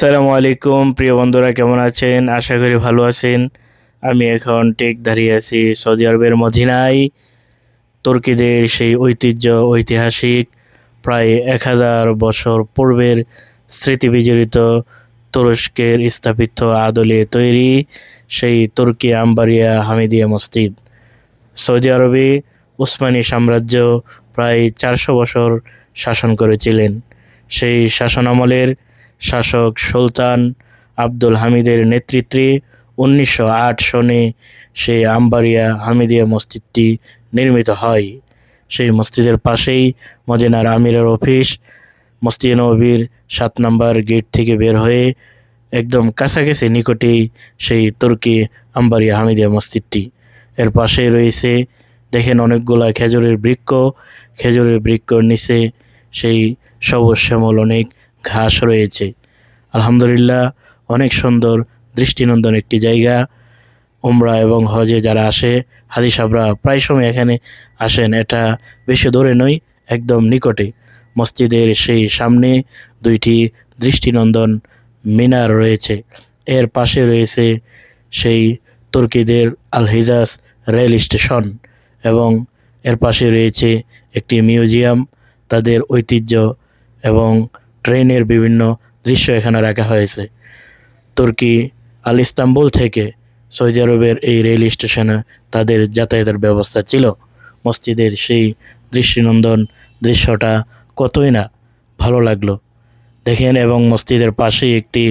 আসসালামু আলাইকুম, প্রিয় বন্ধুরা, কেমন আছেন? আশা করি ভালো আছেন। আমি এখন টেক দাঁড়িয়ে আছি সৌদি আরবের মদিনায়। তুর্কিদের সেই ঐতিহ্য, ঐতিহাসিক, প্রায় এক হাজার বছর পূর্বের স্মৃতি বিজড়িত তুরস্কের স্থাপিত আদলে তৈরি সেই তুর্কি আম্বারিয়া হামিদিয়া মসজিদ। সৌদি আরবে উসমানী সাম্রাজ্য প্রায় চারশো বছর শাসন করেছিলেন। সেই শাসনামলের শাসক সুলতান আব্দুল হামিদের নেতৃত্বে উনিশশো আট সনে সেই আম্বারিয়া হামিদিয়া মসজিদটি নির্মিত হয়। সেই মসজিদের পাশেই মদিনার আমিরের অফিস, মসজিদ নবীর সাত নম্বর গেট থেকে বের হয়ে একদম কাছাকাছি নিকটেই সেই তুর্কি আম্বারিয়া হামিদিয়া মসজিদটি। এর পাশে রয়েছে, দেখেন অনেকগুলা খেজুরের বৃক্ষ। খেজুরের বৃক্ষর নিচে সেই সবুজ শ্যামল অনেক ঘাস রয়েছে। আলহামদুলিল্লাহ, অনেক সুন্দর দৃষ্টিনন্দন একটি জায়গা। উমরা এবং হজে যারা আসে, হাজি সাহরা প্রায় সময় এখানে আসেন। এটা বেশি দূরে নয়, একদম নিকটে। মসজিদের সেই সামনে দুইটি দৃষ্টিনন্দন মিনার রয়েছে। এর পাশে রয়েছে সেই তুর্কিদের আল হিজাজ রেল স্টেশন এবং এর পাশে রয়েছে একটি মিউজিয়াম। তাদের ঐতিহ্য এবং ট্রেনের বিভিন্ন দৃশ্য এখানে রাখা হয়েছে। তুর্কি আল ইস্তাম্বুল থেকে সৌদি আরবের এই রেল স্টেশনে তাদের যাতায়াতের ব্যবস্থা ছিল। মসজিদের সেই দৃষ্টিনন্দন দৃশ্যটা কতই না ভালো লাগল। দেখেন, এবং মসজিদের পাশেই একটি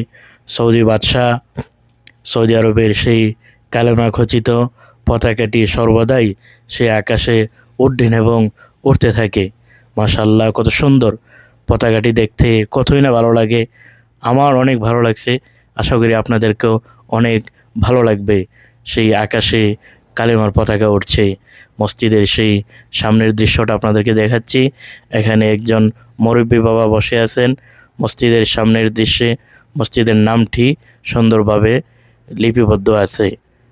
সৌদি বাদশাহ সৌদি আরবের সেই কালেমা খচিত পতাকাটি সর্বদাই সে আকাশে উড্ডীন এবং উঠতে থাকে। মাশাল্লাহ কত সুন্দর। পতাকাটি দেখতে কতই না ভালো লাগে। আমার অনেক ভালো লাগছে। আশা করি আপনাদেরকেও অনেক ভালো লাগবে। সেই আকাশে কালেমার পতাকা উঠছে মসজিদের সেই সামনের দৃশ্যটা আপনাদেরকে দেখাচ্ছি। এখানে একজন মুরব্বী বাবা বসে আছেন। মসজিদের সামনের দৃশ্যে মসজিদের নামটি সুন্দরভাবে লিপিবদ্ধ আছে।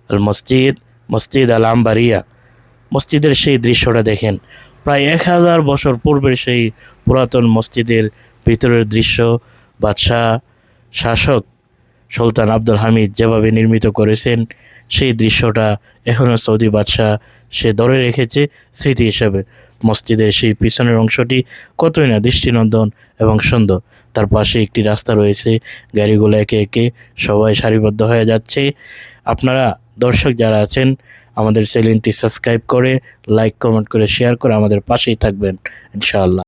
আল মসজিদ মসজিদ আল আম্বারিয়া। মসজিদের সেই দৃশ্যটা দেখেন। প্রায় এক হাজার বছর পূর্বের সেই পুরাতন মসজিদের ভিতরের দৃশ্য, বাদশাহ, শাসক সুলতান আব্দুল হামিদ যেভাবে নির্মিত করেছেন, সেই দৃশ্যটা এখনও সৌদি বাদশাহ সে ধরে রেখেছে স্মৃতি হিসাবে। মসজিদের সেই পিছনের অংশটি কতই না দৃষ্টিনন্দন এবং সুন্দর। তার পাশে একটি রাস্তা রয়েছে, গাড়িগুলো একে একে সবাই সারিবদ্ধ হয়ে যাচ্ছে। আপনারা দর্শক যারা আছেন আমাদের চ্যানেলটি সাবস্ক্রাইব করে লাইক কমেন্ট করে শেয়ার করে আমাদের পাশেই থাকবেন ইনশাআল্লাহ।